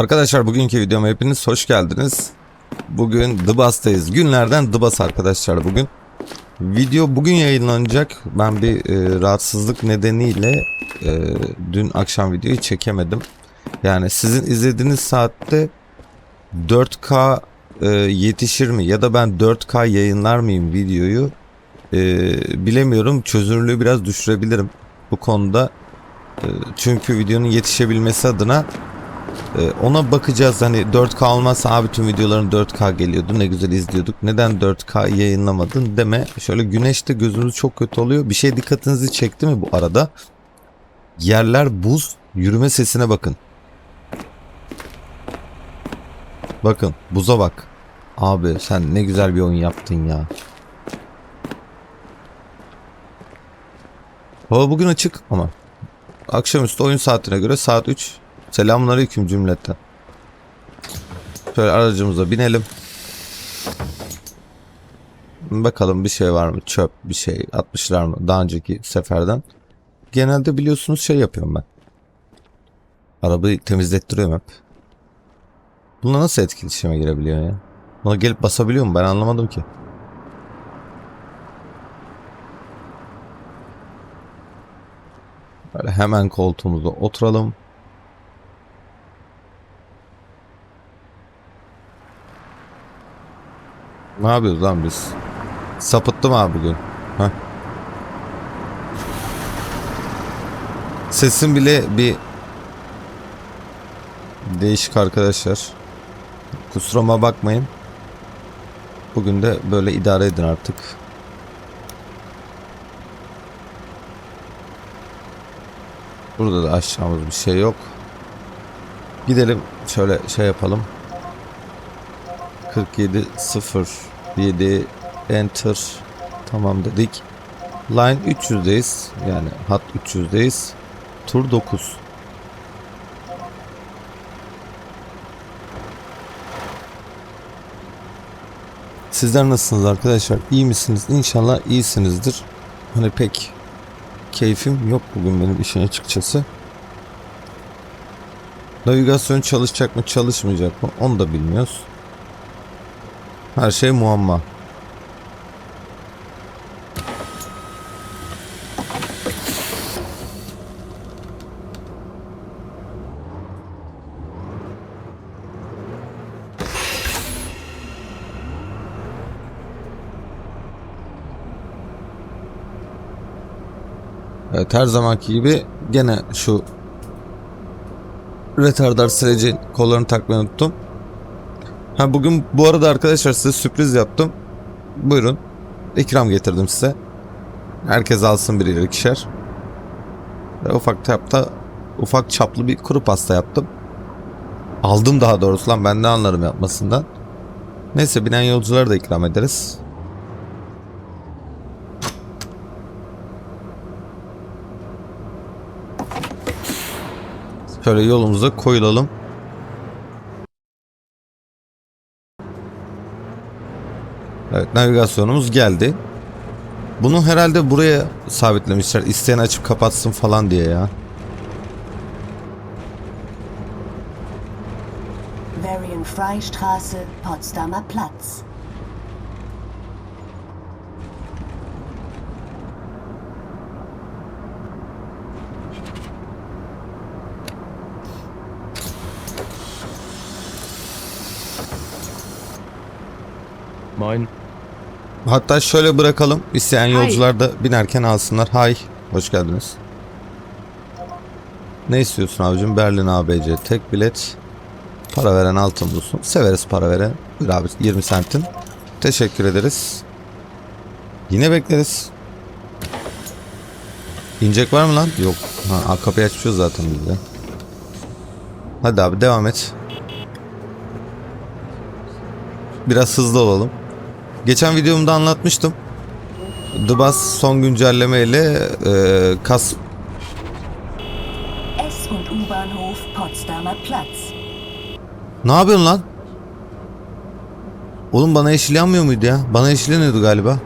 Arkadaşlar bugünkü videoma hepiniz hoş geldiniz. Bugün Dıbas'tayız. Günlerden Dıbas arkadaşlar bugün. Video bugün yayınlanacak. Ben bir e, rahatsızlık nedeniyle e, dün akşam videoyu çekemedim. Yani sizin izlediğiniz saatte 4K e, yetişir mi ya da ben 4K yayınlar mıyım videoyu e, bilemiyorum. Çözünürlüğü biraz düşürebilirim bu konuda. E, çünkü videonun yetişebilmesi adına ona bakacağız. Hani 4K olmazsa abi tüm videoların 4K geliyordu. Ne güzel izliyorduk. Neden 4K yayınlamadın deme. Şöyle güneşte gözünüz çok kötü oluyor. Bir şey dikkatinizi çekti mi bu arada? Yerler buz yürüme sesine bakın. Bakın buza bak. Abi sen ne güzel bir oyun yaptın ya. Hava bugün açık ama akşamüstü oyun saatine göre saat 3 Selamünaleyküm cümleten. Şöyle aracımıza binelim. Bakalım bir şey var mı? Çöp bir şey atmışlar mı daha önceki seferden. Genelde biliyorsunuz şey yapıyorum ben. Arabayı temizlettiriyorum hep. Bununla nasıl etkileşime girebiliyor ya? Buna gelip basabiliyor mu? Ben anlamadım ki. Böyle hemen koltuğumuza oturalım. Ne yapıyoruz lan biz? Sapıttım abi bugün. Heh. Sesim bile bir değişik arkadaşlar. Kusuruma bakmayın. Bugün de böyle idare edin artık. Burada da aşağımız bir şey yok. Gidelim şöyle şey yapalım. 47 0 7 enter tamam dedik. Line 300'deyiz. Yani hat 300'deyiz. Tur 9. Sizler nasılsınız arkadaşlar? İyi misiniz? İnşallah iyisinizdir. Hani pek keyfim yok bugün benim işin açıkçası. Navigasyon çalışacak mı çalışmayacak mı onu da bilmiyoruz. Her şey muamma. Evet her zamanki gibi gene şu retardar silecin kollarını takmayı unuttum. Ha bugün bu arada arkadaşlar size sürpriz yaptım. Buyurun. İkram getirdim size. Herkes alsın birer ikişer. Ve ufak çapta ufak çaplı bir kuru pasta yaptım. Aldım daha doğrusu lan ben ne anlarım yapmasından. Neyse binen yolculara da ikram ederiz. Şöyle yolumuza koyulalım. Evet navigasyonumuz geldi. Bunu herhalde buraya sabitlemişler. İsteyen açıp kapatsın falan diye ya. Varian-Freistraße, Potsdamer Platz. Moin. Hatta şöyle bırakalım. İsteyen yolcular da binerken alsınlar. Hay. Hoş geldiniz. Ne istiyorsun abicim? Berlin ABC tek bilet. Para veren altın bulsun. Severiz para veren. Buyur abi 20 sentin. Teşekkür ederiz. Yine bekleriz. İnecek var mı lan? Yok. Ha, kapıyı açmışız zaten bizde. Hadi abi devam et. Biraz hızlı olalım. Geçen videomda anlatmıştım. The Bus son güncelleme ile e, kas. Ne yapıyorsun lan? Oğlum bana yeşil yanmıyor muydu ya? Bana yeşil yanıyordu galiba.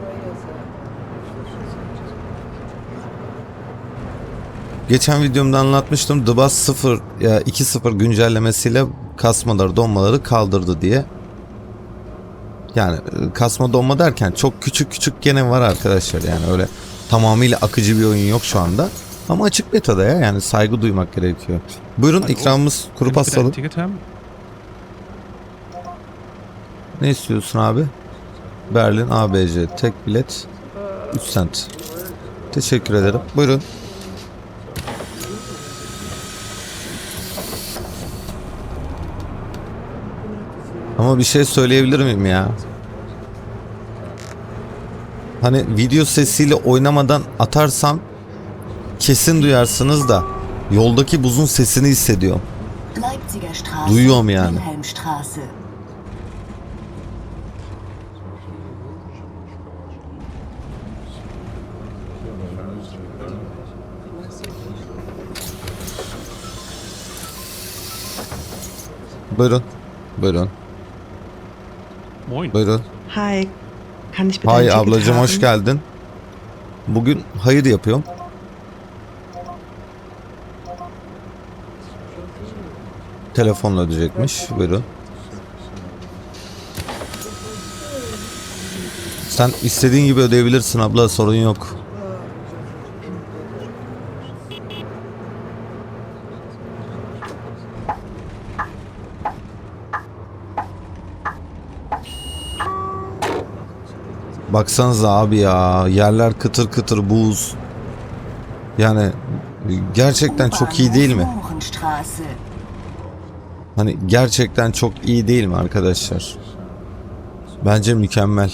Geçen videomda anlatmıştım. The Bus 0 ya 2.0 güncellemesiyle kasmaları donmaları kaldırdı diye. Yani e, kasma donma derken çok küçük küçük gene var arkadaşlar yani öyle tamamıyla akıcı bir oyun yok şu anda. Ama açık betada ya yani saygı duymak gerekiyor. Buyurun ikramımız kuru pastalı. Ne istiyorsun abi? Berlin ABC tek bilet 3 cent. Teşekkür ederim. Buyurun. Ama bir şey söyleyebilir miyim ya? Hani video sesiyle oynamadan atarsam kesin duyarsınız da yoldaki buzun sesini hissediyorum. Duyuyorum yani. Buyurun. Buyurun. Moin. Buyurun. Hi, kann ich bitte Ticket ablacığım hoş geldin. Bugün hayır yapıyorum. Telefonla ödeyecekmiş. Buyurun. Sen istediğin gibi ödeyebilirsin abla sorun yok. Baksanıza abi ya yerler kıtır kıtır buz. Yani gerçekten çok iyi değil mi? Hani gerçekten çok iyi değil mi arkadaşlar? Bence mükemmel.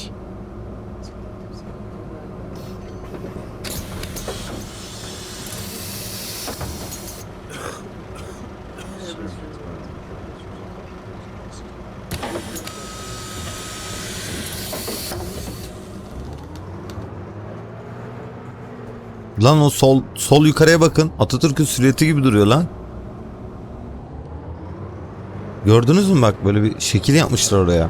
Lan o sol sol yukarıya bakın. Atatürk'ün silüeti gibi duruyor lan. Gördünüz mü bak böyle bir şekil yapmışlar oraya.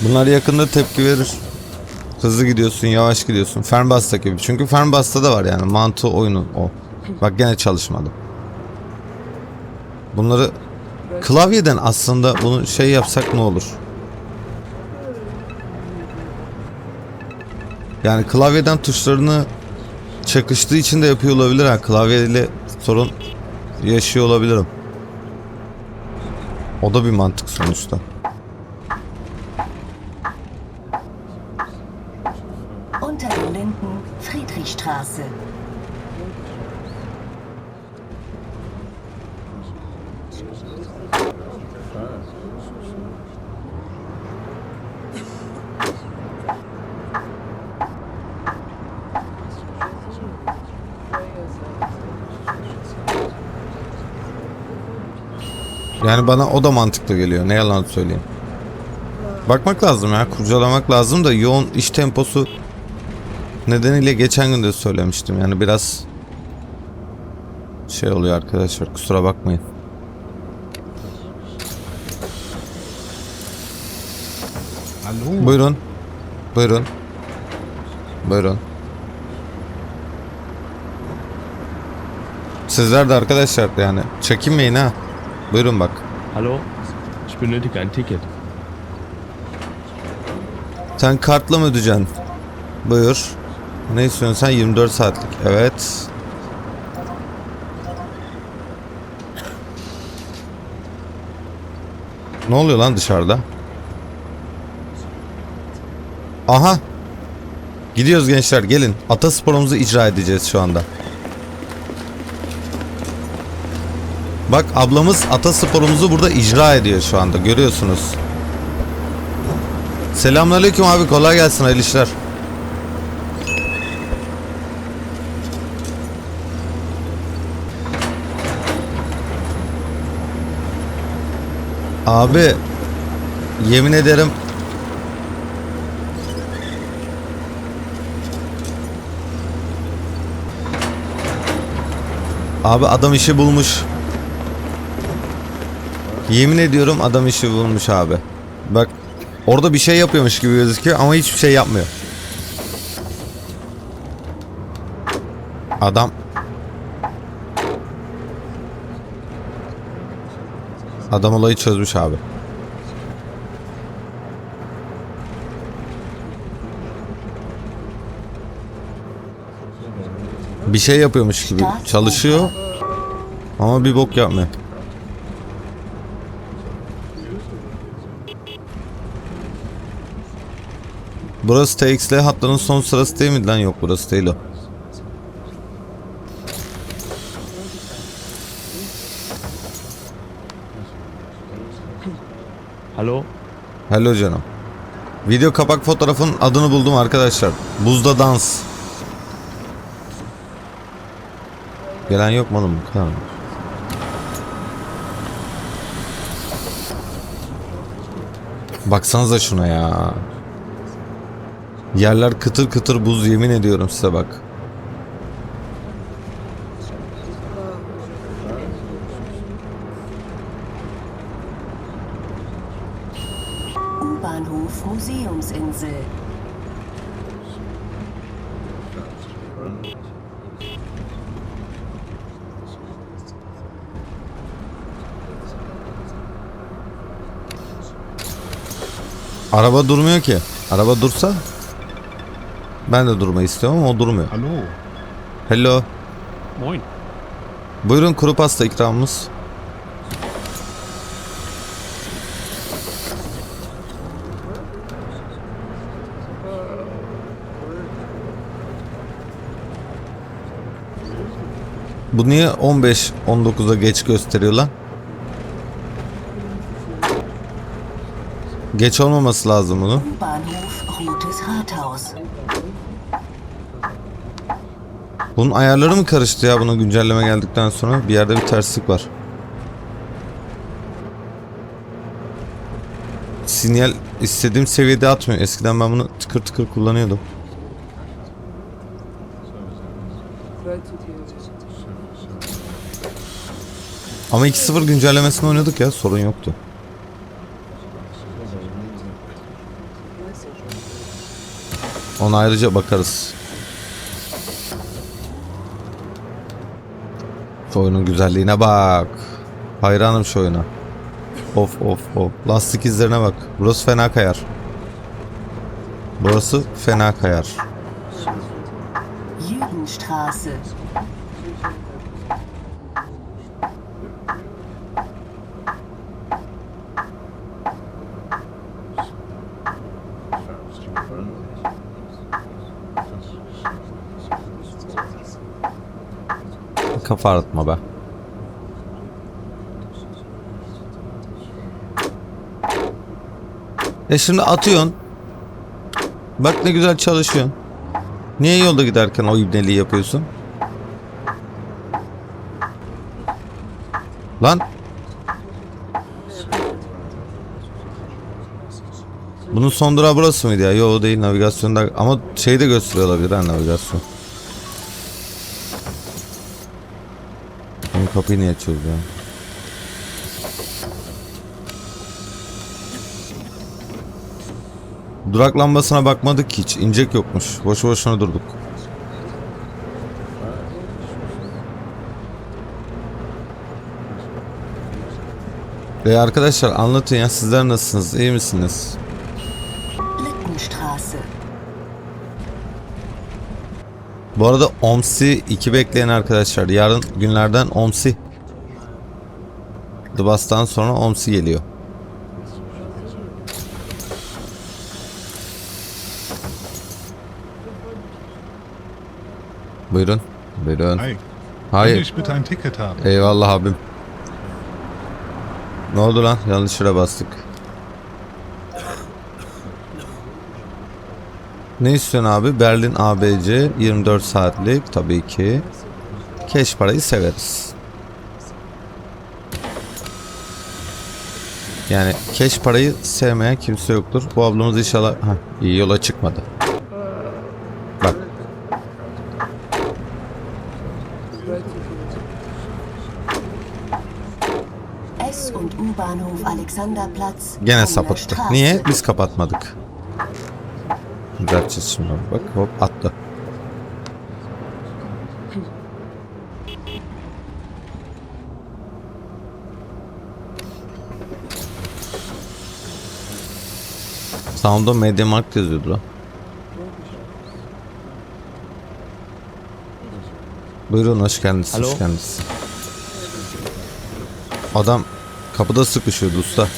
Bunlar yakında tepki verir. Hızlı gidiyorsun, yavaş gidiyorsun. Fernbasta gibi. Çünkü Fernbasta da var yani. Mantığı oyunu o. Bak gene çalışmadı. Bunları klavyeden aslında bunu şey yapsak ne olur? Yani klavyeden tuşlarını çakıştığı için de yapıyor olabilir ha. Klavyeyle sorun yaşıyor olabilirim. O da bir mantık sonuçta. Unter den Linden Friedrichstraße. Yani bana o da mantıklı geliyor. Ne yalan söyleyeyim. Bakmak lazım ya. Kurcalamak lazım da yoğun iş temposu nedeniyle geçen gün de söylemiştim. Yani biraz şey oluyor arkadaşlar. Kusura bakmayın. Buyurun. Buyurun. Buyurun. Sizler de arkadaşlar yani çekinmeyin ha. Buyurun bak. Hallo? Ich benötige ein Ticket. Sen kartla mı ödeyeceksin? Buyur. Ne istiyorsun sen? 24 saatlik. Evet. Ne oluyor lan dışarıda? Aha. Gidiyoruz gençler gelin. Atasporumuzu icra edeceğiz şu anda. Bak ablamız atasporumuzu burada icra ediyor şu anda. Görüyorsunuz. Selamünaleyküm abi kolay gelsin hayırlı işler. Abi yemin ederim Abi adam işi bulmuş. Yemin ediyorum adam işi bulmuş abi. Bak orada bir şey yapıyormuş gibi gözüküyor ama hiçbir şey yapmıyor. Adam Adam olayı çözmüş abi. Bir şey yapıyormuş gibi çalışıyor ama bir bok yapmıyor. Burası TXL hattının son sırası değil mi lan? Yok burası değil o. Hallo? Hello canım. Video kapak fotoğrafın adını buldum arkadaşlar. Buzda dans. Gelen yok mu oğlum? Mı? Baksanıza şuna ya. Yerler kıtır kıtır buz yemin ediyorum size bak. U-Bahnhof Museumsinsel. Araba durmuyor ki. Araba dursa ben de durmayı istiyorum ama o durmuyor. Hallo. Hello. Moin. Buyurun kuru pasta ikramımız. Bu niye 15 19'a geç gösteriyor lan? Geç olmaması lazım Rathaus. Bunun ayarları mı karıştı ya buna güncelleme geldikten sonra? Bir yerde bir terslik var. Sinyal istediğim seviyede atmıyor. Eskiden ben bunu tıkır tıkır kullanıyordum. Ama 2.0 güncellemesini oynadık ya sorun yoktu. Ona ayrıca bakarız. Şu oyunun güzelliğine bak. Hayranım şu oyuna. Of of of. Lastik izlerine bak. Burası fena kayar. Burası fena kayar. Kafa arıtma be. E şimdi atıyorsun. Bak ne güzel çalışıyorsun. Niye yolda giderken o ibneliği yapıyorsun? Lan. Bunun son durağı burası mıydı ya? Yok o değil navigasyonda ama şey de gösteriyor olabilir ha navigasyon. Benim kapıyı niye açıyoruz ya? Durak lambasına bakmadık hiç. İncek yokmuş. Boşu boşuna durduk. Ve arkadaşlar anlatın ya sizler nasılsınız? İyi misiniz? Bu arada OMSI 2 bekleyen arkadaşlar. Yarın günlerden OMSI. The Boss'tan sonra OMSI geliyor. Buyurun. Buyurun. Hayır. Haben? Eyvallah abim. Ne oldu lan? Yanlış yere bastık. Ne istiyorsun abi? Berlin ABC 24 saatlik tabii ki. Keş parayı severiz. Yani keş parayı sevmeyen kimse yoktur. Bu ablamız inşallah ha, iyi yola çıkmadı. Bak gene sapıttı. Niye? Biz kapatmadık. Düzelteceğiz şimdi. Bak hop attı. Sound'da Mediamarkt yazıyordu lan. Buyurun hoş geldiniz. Alo. Hoş geldiniz. Adam kapıda sıkışıyordu usta.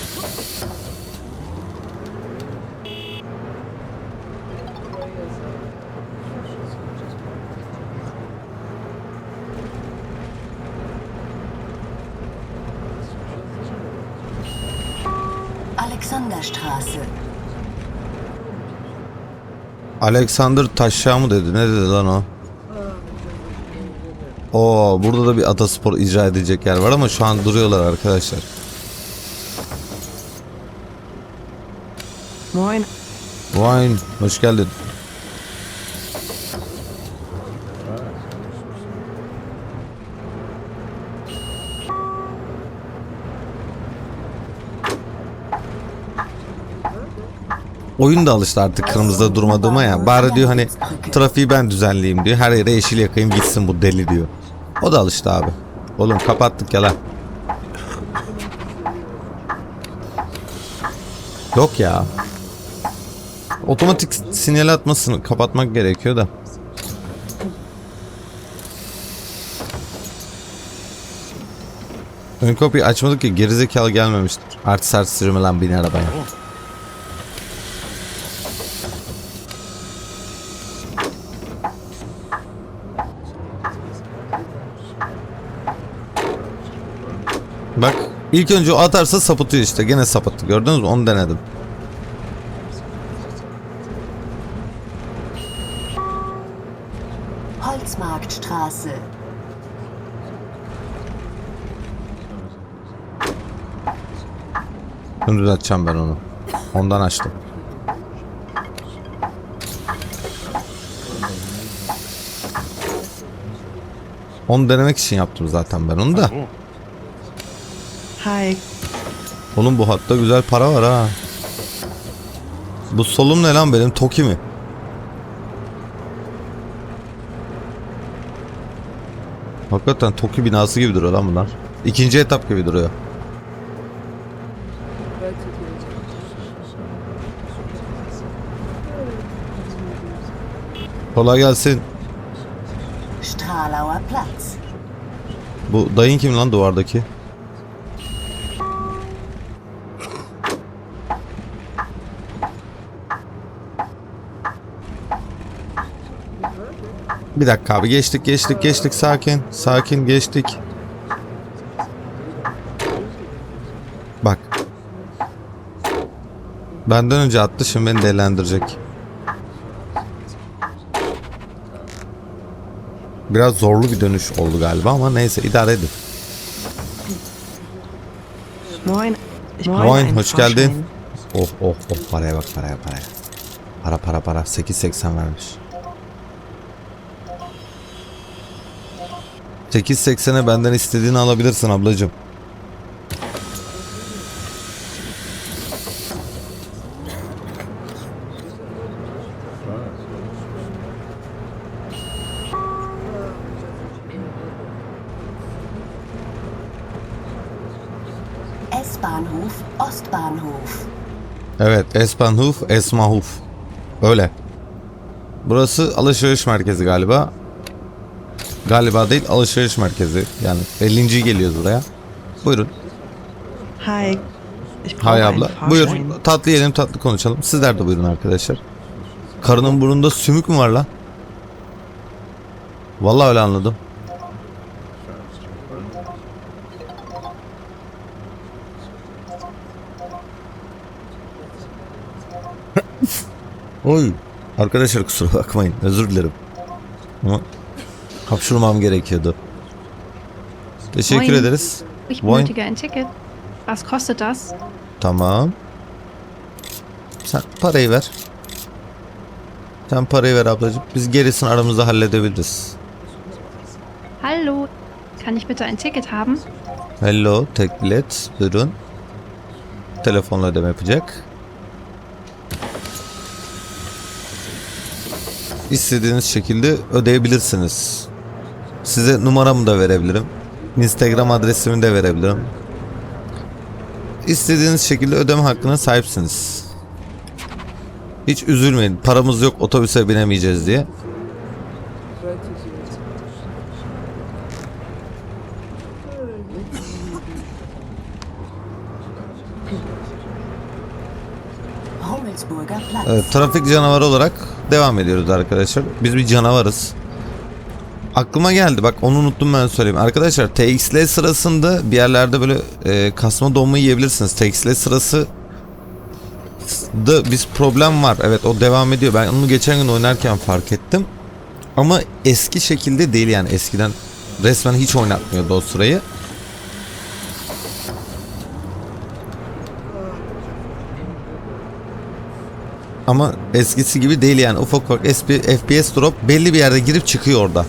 Alexander Taşşa mı dedi? Ne dedi lan o? Oo, burada da bir ataspor icra edecek yer var ama şu an duruyorlar arkadaşlar. Moin. Wine, hoş geldin. Oyun da alıştı artık kırmızıda durmadığıma ya. Bari diyor hani trafiği ben düzenleyeyim diyor. Her yere yeşil yakayım gitsin bu deli diyor. O da alıştı abi. Oğlum kapattık ya lan. Yok ya. Otomatik sinyal atmasını kapatmak gerekiyor da. Ön kapıyı açmadık ki gerizekalı gelmemiştir. Artist artist yürüme lan bin arabaya. Bak ilk önce o atarsa sapıtıyor işte. Gene sapıttı gördünüz mü? Onu denedim. Holzmarktstraße. Dümdüz açacağım ben onu. Ondan açtım. Onu denemek için yaptım zaten ben onu da. Oh, Hi. Oğlum bu hatta güzel para var ha. Bu solum ne lan benim? Toki mi? Hakikaten Toki binası gibi duruyor lan bunlar. İkinci etap gibi duruyor. Kolay gelsin. Bu dayın kim lan duvardaki? Bir dakika abi geçtik geçtik geçtik sakin sakin geçtik. Bak. Benden önce attı şimdi beni delendirecek. Biraz zorlu bir dönüş oldu galiba ama neyse idare edin. Moin. Moin, hoş geldin. Oh oh oh paraya bak paraya paraya. Para para para 8.80 vermiş. 8.80'e benden istediğini alabilirsin ablacığım. S-Bahnhof Ostbahnhof. Evet Espenhof Esmahuf. Öyle. Burası alışveriş merkezi galiba. Galiba değil alışveriş merkezi. Yani 50. geliyoruz buraya. Buyurun. Hi. Hay abla. Buyur. Tatlı yiyelim tatlı konuşalım. Sizler de buyurun arkadaşlar. Karının burnunda sümük mü var lan? Vallahi öyle anladım. Oy. Arkadaşlar kusura bakmayın. Özür dilerim. Ama hapşurmam gerekiyordu. Teşekkür Moin. ederiz. Ich Moin. benötige ein Ticket. Was kostet das? Tamam. Sen parayı ver. Sen parayı ver ablacığım. Biz gerisini aramızda halledebiliriz. Hallo, kann ich bitte ein Ticket haben? Hello, tek bilet. Buyurun. Telefonla ödeme yapacak. İstediğiniz şekilde ödeyebilirsiniz. Size numaramı da verebilirim. Instagram adresimi de verebilirim. İstediğiniz şekilde ödeme hakkına sahipsiniz. Hiç üzülmeyin. Paramız yok otobüse binemeyeceğiz diye. Evet, trafik canavarı olarak devam ediyoruz arkadaşlar. Biz bir canavarız. Aklıma geldi bak onu unuttum ben söyleyeyim. Arkadaşlar TXL sırasında bir yerlerde böyle e, kasma donma yiyebilirsiniz. TXL sırası da biz problem var. Evet o devam ediyor. Ben onu geçen gün oynarken fark ettim. Ama eski şekilde değil yani eskiden resmen hiç oynatmıyordu o sırayı. Ama eskisi gibi değil yani ufak ufak FPS drop belli bir yerde girip çıkıyor orada.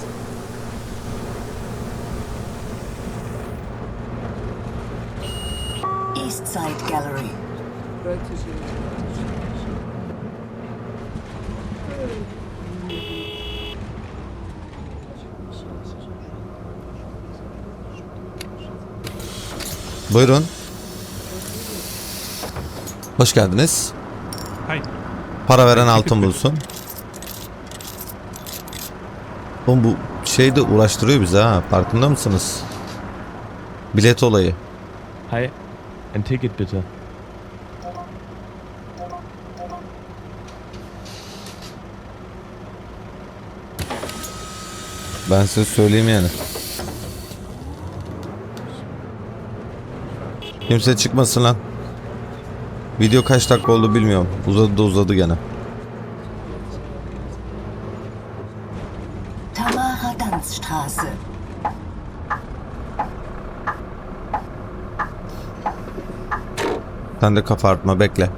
Buyurun. Hoş geldiniz. Hi. Para veren altın bulsun. Oğlum bu şey de uğraştırıyor bizi ha. Farkında mısınız? Bilet olayı. Hi. Ein Ticket bitte. Ben size söyleyeyim yani. Kimse çıkmasın lan. Video kaç dakika oldu bilmiyorum. Uzadı da uzadı gene. Tamara Danzstraße. Sen de kafa artma bekle.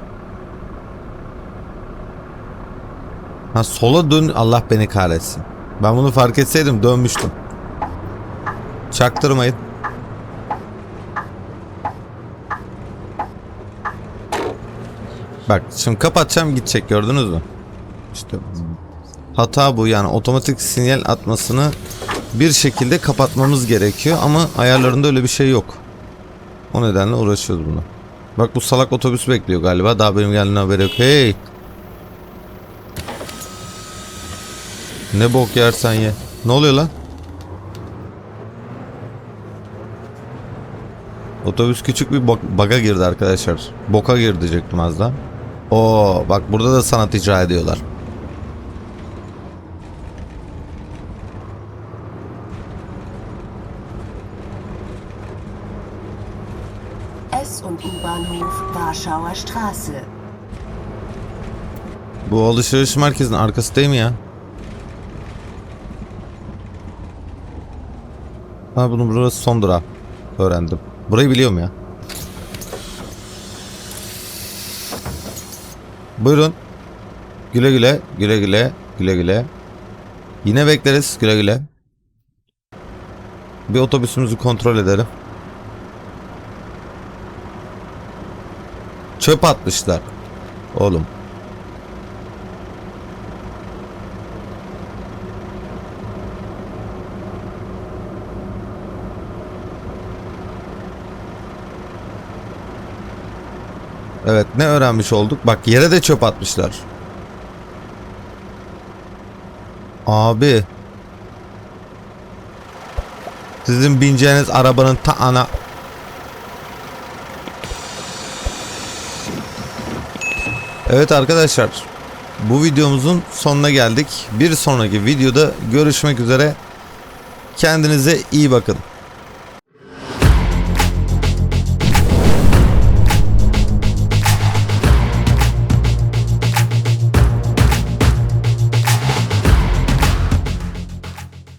Ha sola dön Allah beni kahretsin. Ben bunu fark etseydim dönmüştüm. Çaktırmayın. Bak şimdi kapatacağım gidecek gördünüz mü? İşte hata bu yani otomatik sinyal atmasını bir şekilde kapatmamız gerekiyor ama ayarlarında öyle bir şey yok. O nedenle uğraşıyoruz bunu. Bak bu salak otobüs bekliyor galiba. Daha benim geldiğimden haberi yok. Hey! Ne bok yersen ye. Ne oluyor lan? Otobüs küçük bir bak- baga girdi arkadaşlar. Boka girdi diyecektim az daha. Oo bak burada da sanat icra ediyorlar. S- und U-Bahnhof Warschauer Straße. Bu alışveriş merkezinin arkası değil mi ya? Ha bunu burası son durağı. Öğrendim. Burayı biliyorum ya. Buyurun. Güle güle, güle güle, güle güle. Yine bekleriz, güle güle. Bir otobüsümüzü kontrol edelim. Çöp atmışlar. Oğlum. Evet ne öğrenmiş olduk? Bak yere de çöp atmışlar. Abi. Sizin bineceğiniz arabanın ta ana... Evet arkadaşlar. Bu videomuzun sonuna geldik. Bir sonraki videoda görüşmek üzere. Kendinize iyi bakın.